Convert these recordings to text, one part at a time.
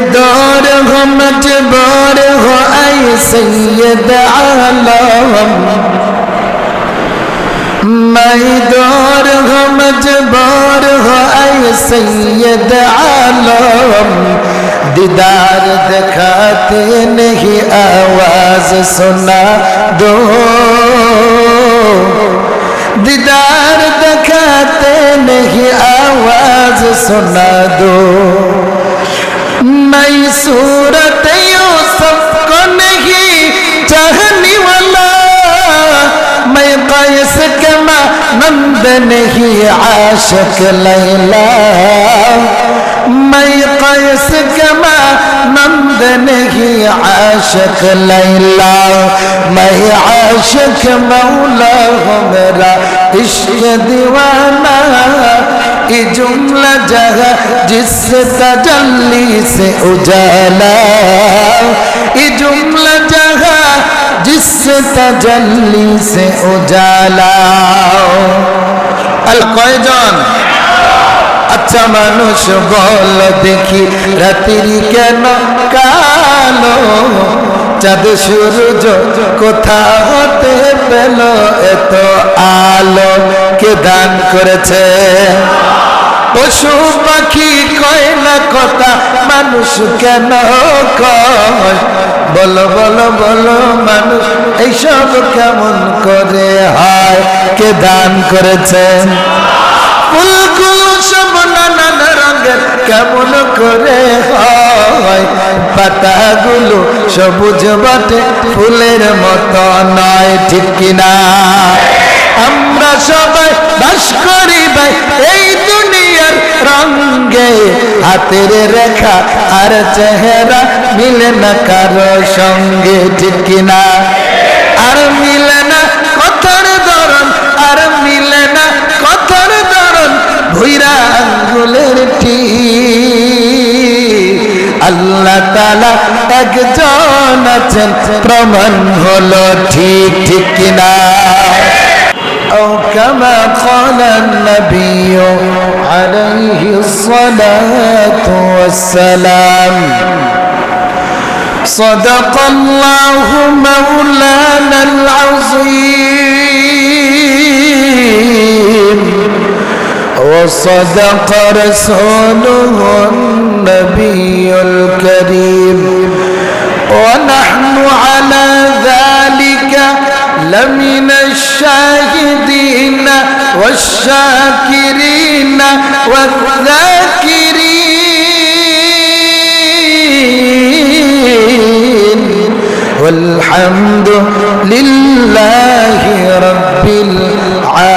دار ہو مجبار ہو اے سید عالم میں دار ہو مجبار ہو اے سید عالم دیدار دکھاتے نہیں آواز سنا دو دیدار دکھاتے نہیں آواز سنا دو नई सूरत सबको नहीं चाहने वाला मैं कैस कमा नंद नहीं आशिक लैला मैं कैस कमा नंद नहीं आशिक लैला मैं आशिक मौला हूँ मेरा इश्क दीवाना کی جملہ جگہ جس سے تجلی سے اجالا یہ جملہ جگہ جس سے تجلی سے اجالا القیدان আচ্ছা মানুষ বল দেখি রাত্রি কেন কালো চাঁদ সূর্য কোথা হতে পেল এত আলো কে দান করেছে? পশু পাখি কয় না কথা মানুষ কেন কয়? বলো বলো বলো মানুষ, এইসব কেমন করে হয়? কে দান করেছেন ফুলগুলো সব নানান রঙের কেমন করে হয়? পাতাগুলো সবুজ বটে, ফুলের মত নয়, ঠিক কিনা? আমরা সবাই বাস করি ভাই, এই দুনিয়ার রঙ্গে হাতের রেখা আর চেহারা মিলে না কারও সঙ্গে, ঠিক কিনা? আর আল্লাহ তালা একজন আছেন প্রমাণ হলো ঠিক ঠিক কিনা أو كما قال النبي عليه الصلاة والسلام صدق الله مولانا العظيم وصدق رسوله النبي الكريم. ونحن على ذلك لمن الشاهدين والشاكرين والذاكرين. والحمد لله رب العالمين.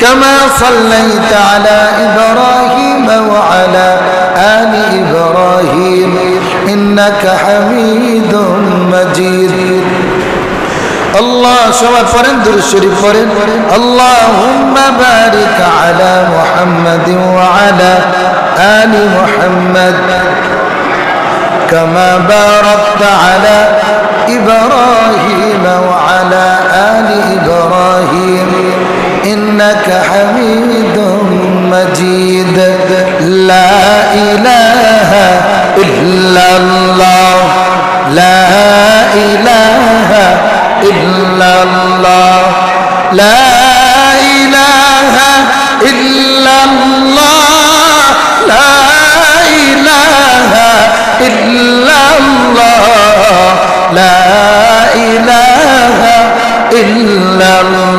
كما صليت على إبراهيم وعلى آل إبراهيم إنك حميد مجيد الله সবাই পড়েন দুরুদ শরীফ পড়েন اللهم بارك على محمد وعلى آل محمد كما باركت على إبراهيم وعلى آل إبراهيم إنك حميد مجيد. لا إله إلا الله. لا إله إلا الله. لا إله إلا الله. لا إله إلا الله. لا إله إلا الله.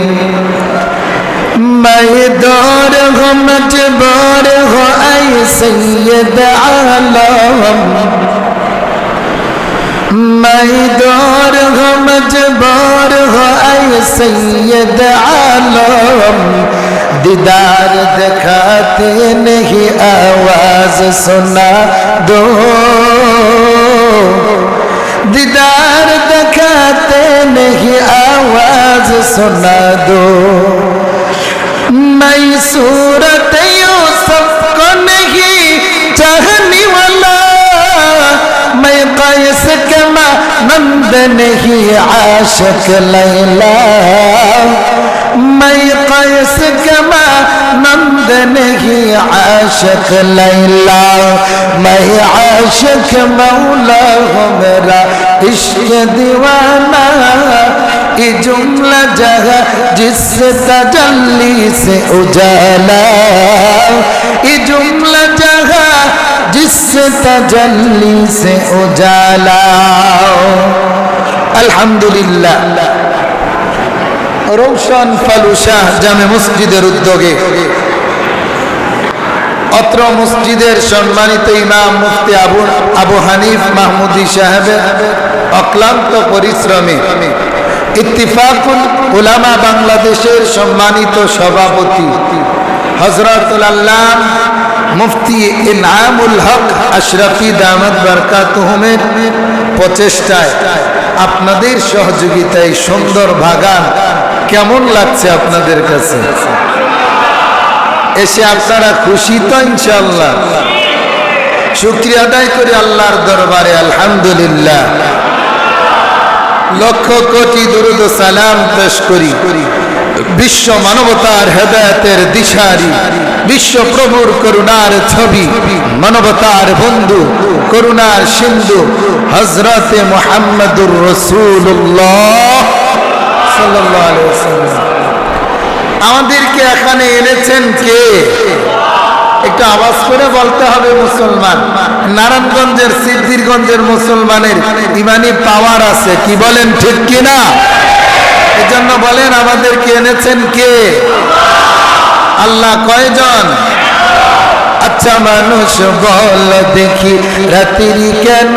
مدار ہو مجبار ہو اے سید عالم مدار ہو مجبار ہو اے سید عالم دیدار دکھاتے نہیں آواز سنا دو دیدار دکھاتے نہیں آواز سنا دو मैं सूरत यूसुफ को नहीं चाहने वाला मैं कैस के नंद नहीं आशिक लैला मैं कैस के नंद नहीं आशिक लैला मैं आशिक मौला हूँ मेरा इश्क दीवाना یہ जुमला جگہ جس سے تجلی سے اجالا یہ جملہ جگہ جس سے تجلی سے اجالا الحمدللہ রৌশন ফালুসা জামে মসজিদের উদ্যোগে। অত্র মসজিদের সম্মানিত ইমাম মুফতি আবু আবু হানিফ মাহমুদি সাহেবের অক্লান্ত পরিশ্রমে ইত্তিফাকুল উলামা বাংলাদেশের সম্মানিত সভাপতি হজরতুল আল্লাহ মুফতি ইনামুল হক আশরাফি দামদ বরকাতহমের প্রচেষ্টায় আপনাদের সহযোগিতায় সুন্দর বাগান কেমন লাগছে আপনাদের কাছে? এসে আপনারা খুশি তো ইনশাল্লাহ শুক্রিয়া আদায় করে আল্লাহর দরবারে, আলহামদুলিল্লাহ। লক্ষ কোটি দুরুদ সালাম পেশ করি। বিশ্ব মানবতার হেদায়তের দিশারি, বিশ্ব প্রভুর করুণার ছবি, মানবতার বন্ধু, করুণার সিন্ধু হজরতে মোহাম্মদুর রসুল্লাহ আমাদেরকে এখানে এনেছেন কে? একটু আওয়াজ করে বলতে হবে মুসলমান। নারায়ণগঞ্জের, সিদ্ধিরগঞ্জের মুসলমানের ইমানি পাওয়ার আছে। কি বলেন ঠিক কিনা? এজন্য বলেন আমাদেরকে এনেছেন কে? আল্লাহ কয়জন? আচ্ছা মানুষ বল দেখি, রাত্রি কেন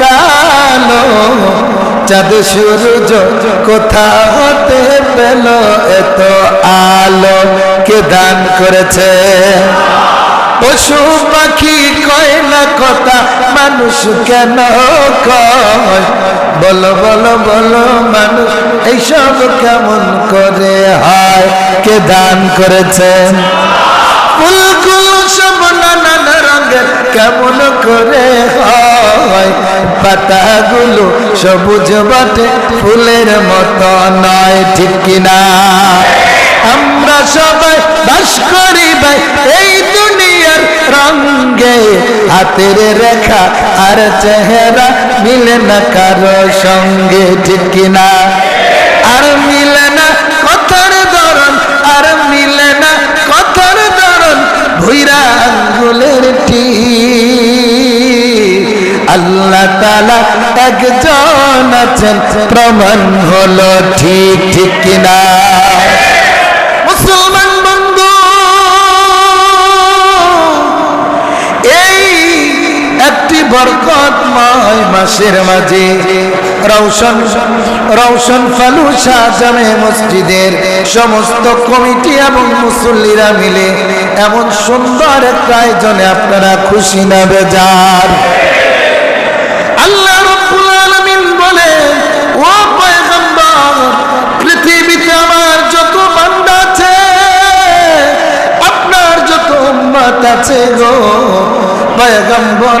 কালো? চাঁদ, সূর্য কোথা হতে পেল? এত আলো কে দান করেছে? পশু পাখি কয় না কথা, মানুষ কেন কয়? বলো বলো বলো, মানুষ, এইসব কেমন করে হয়? কে দান করেছেন? ফুলগুলো কেমন করে হয়? পাতাগুলো সবুজ বটে, ফুলের মতো নয়, ঠিক কিনা? আমরা সবাই বাস করি ভাই, এই রঙ্গে হাতের রেখা আর চেহারা মিলে না কারও সঙ্গে, ঠিক কিনা আর মিলে না কথার ধরন, আর মিলে না কথার ধরন, ভুইরা আঙ্গুলের আল্লাহ তালা একজন আছেন, প্রমাণ হলো ঠিক ঠিক কিনা বরকতময় মাসের মাঝে রৌশন রৌশন ফালুসা জামে মসজিদের সমস্ত কমিটি এবং মুসল্লিরা মিলে এমন সুন্দর একটা আয়োজনে আপনারা খুশি না বেজার। আল্লাহ রব্বুল আলামিন বলেন, ও পয়গম্বর, পৃথিবীতে আমার যত বান্দা আছে, আপনার যত উম্মত আছে গো। পয়গম্বর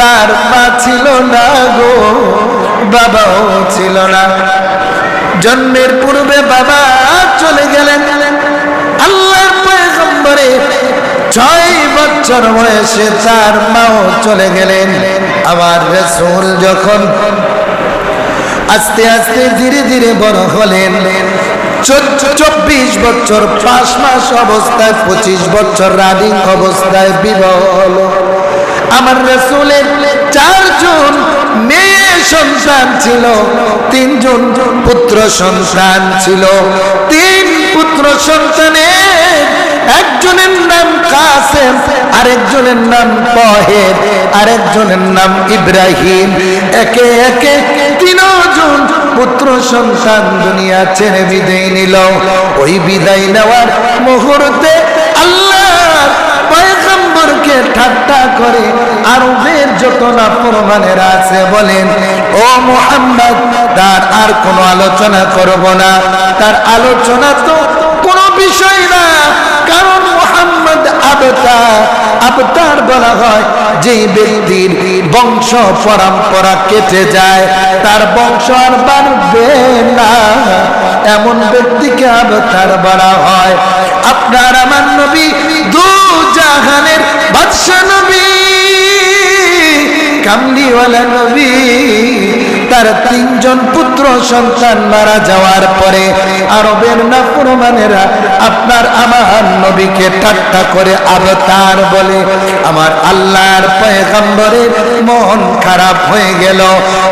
তার মা ছিল না গো, বাবাও ছিল না। জন্মের পূর্বে বাবা চলে গেলেন। আল্লাহর পয়গম্বরে ছয় বছর বয়সে তার মাও চলে গেলেন। আমার রসুল যখন আস্তে আস্তে ধীরে ধীরে বড় হলেন চব্বিশ বছর, পাঁচ মাস অবস্থায়, পঁচিশ বছর রানিং অবস্থায় বিবাহ হলো। আমার রসুলের চারজন মেয়ে সন্তান ছিল, তিনজন পুত্র সন্তান ছিল। তিন পুত্র সন্তানের একজনের নাম কাসেম, আরেকজনের নাম পহেদ আরেকজনের নাম ইব্রাহিম। একে একে তিনজন পুত্র সন্তান দুনিয়া ছেড়ে বিদায় নিল। ওই বিদায় নেওয়ার মুহূর্তে পয়গম্বরকে ঠাট্টা করে আরবের যত না প্রমাণের আছে বলেন, ও মোহাম্মদ, তার আর কোনো আলোচনা করব না। তার আলোচনা তো কোনো বিষয় না, কারণ মোহাম্মদ আবতার আবতার বলা হয় যে ব্যক্তির বংশ পরম্পরা কেটে যায়, তার বংশ আর বাড়বে না। এমন ব্যক্তিকে আবতার বলা হয়। আপনার আমার নবী দু জাহানের বাদশা নবী কামলিওয়ালা নবী তার তিনজন পুত্র সন্তান মারা যাওয়ার পরে আরবের আপনার আমার নবীকে ঠাট্টা করে বলে, আমার আল্লাহর মন খারাপ হয়ে গেল,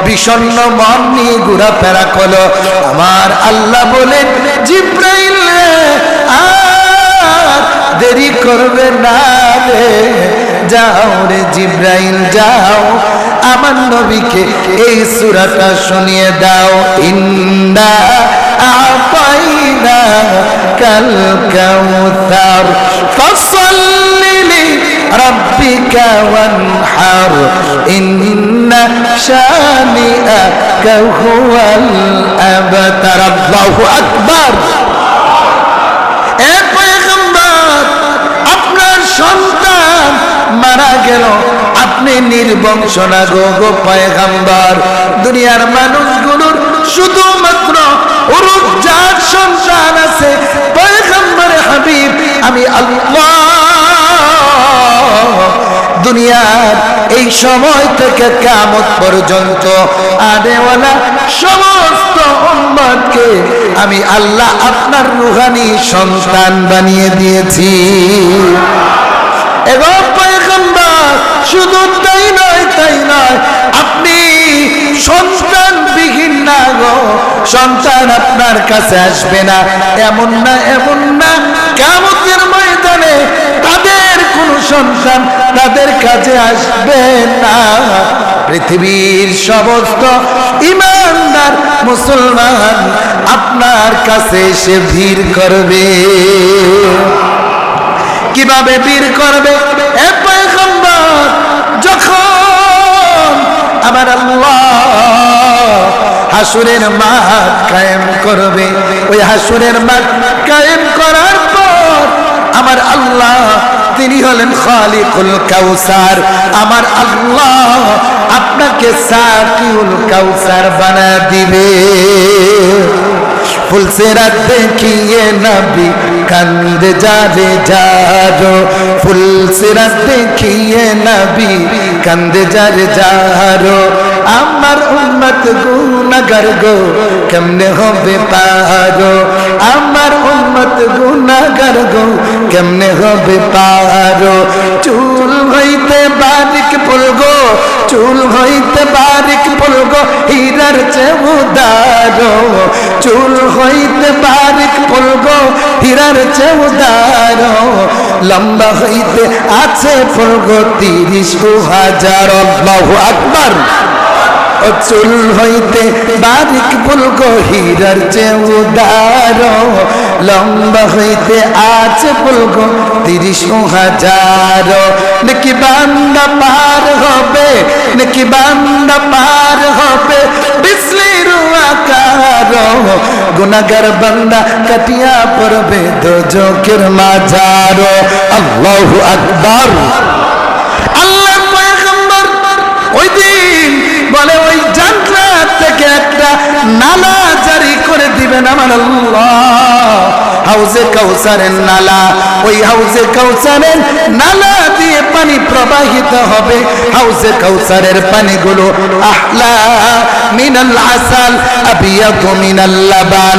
বিষণ্ণ মন নিয়ে ঘোরাফেরা করল। আমার আল্লাহ বলেন, জিব্রাইল দেরি করবে না রে। যাও রে জিব্রাইল, যাও। আমার নবীকে এই সুরাটা শুনিয়ে দাও। ইন্দা আপাইনা কাল কাউসার। ফসল্লি রব্বিকা ওয়ানহার। ইন্না শানিআকা হুয়াল আবতার আল্লাহু আকবার। এ পয়গম্বর আপনার সন্তান মারা গেল। আপনি নির্বংশ না গো গো পয়গম্বর। দুনিয়ার মানুষগুলোর শুধুমাত্র ওরূপ যার সন্তান আছে। পয়গম্বর হাবিব, আমি আল্লাহ। দুনিয়ার এই সময় থেকে কামত পর্যন্ত আনেওয়ালা সমস্ত উম্মতকে আমি আল্লাহ আপনার রুহানি সন্তান বানিয়ে দিয়েছি। এবং পয়গম্বর, শুধু তাই নয় তাই নয়, আপনি সন্তান বিহীন না গো, সন্তান আপনার কাছে আসবে না। এমন না এমন না কামতের ময়দানে তাদের কোন সন্তান তাদের কাছে আসবে না। পৃথিবীর সমস্ত ইমানদার মুসলমান আপনার কাছে এসে ভিড় করবে। কীভাবে বীর করবে? যখন আমার আল্লাহ হাসুরের মাঠ কায়েম করবে, ওই হাসুরের মাঠ কায়েম করার পর আমার আল্লাহ, তিনি হলেন খালিকুল কাউসার। আমার আল্লাহ আপনাকে সাকিউল কাউসার বানা দিবে। ফুলসেরাত দেখিয়ে নবী, কান্দ যারে। যারো ফুলসেরাত দেখিয়ে নবী, কান্দ যারে যারো। আমার উম্মত গুনাহগার গো, কেমনে হবে পারো? আমার উম্মত গুনাহগার গো, কেমনে হবে পারো? চুল হইতে বারিক ফুল গো, চুল হইতে চেয়ে উদারো চুল হইতে বারিক ফুলগো হীরার চেয়ে উদারো লম্বা হইতে আছে ফুলগো তিরিশ হাজার আল্লাহু চুল হইতে বারিক ফুলগো হীরার চেয়ে উদার। লম্বা হইতে আছে ফুলগো তিরিশ হাজার। নাকি বান্দা পার হবে, নাকি বান্দা পার হবে বিসলির আকার গুনাগার বান্দা কাটিয়া পড়বে দোজকের মাজার আল্লাহু আকবার। নালা জারি করে দিবেন আমার হাউজে কাউসারের নালা, ওই হাউজে কাউসারের নালা দিয়ে পানি প্রবাহিত হবে। হাউজে কাউসারের পানিগুলো আহলা মিনাল আসাল আবিয়াত মিনাল লাবান।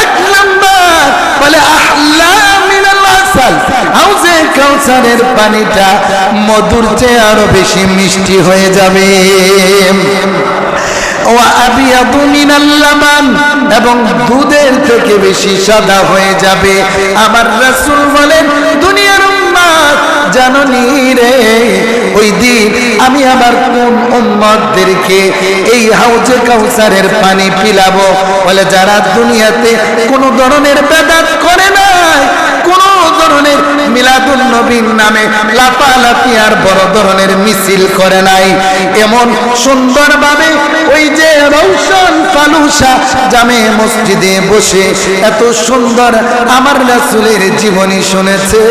এক নাম্বার বলে আহলা মিনাল হাউজে কাউসারের পানিটা মধুর চেয়ে আরও বেশি মিষ্টি হয়ে যাবে ও আবিয়াদু মিনাল লাবান এবং দুধের থেকে বেশি সাদা হয়ে যাবে। আমার রাসূল বলেন, দুনিয়ার পানি বলে, যারা দুনিয়াতে কোনো ধরনের করে ধরনের মিলাদুল নবীন নামে লাপালাপি আর বড় ধরনের মিছিল করে নাই, এমন সুন্দরভাবে ওই যে রৌশন ফালুসা জামে মসজিদে বসে এত সুন্দর আমার রাসুলের জীবনী শুনেছে।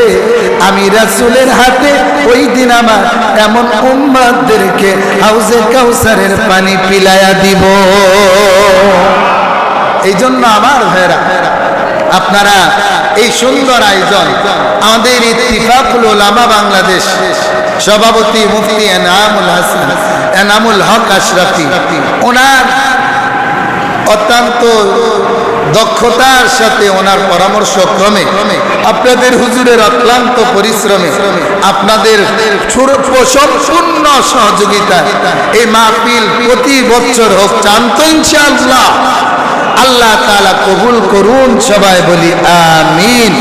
আমি রাসুলের হাতে ওই দিন আমার এমন উম্মাদেরকে হাউজে কাউসারের পানি পিলায়া দিব। এই জন্য আমার ভাইরা, আপনারা এই সুন্দর আয়োজন, আমাদের ইত্তিফাকুল ওলামা বাংলাদেশ সভাপতি মুফতি এনামুল হাসান। এনামুল হক আশরাফি। ওনার অত্যন্ত দক্ষতার সাথে ওনার পরামর্শ ক্রমে আপনাদের হুজুরের অক্লান্ত পরিশ্রমে, আপনাদের সম্পূর্ণ সহযোগিতা এই মাহফিল প্রতি বছর হোক চান তো ইনশাআল্লাহ। আল্লাহ তালা কবুল করুন সবাই বলি আমিন।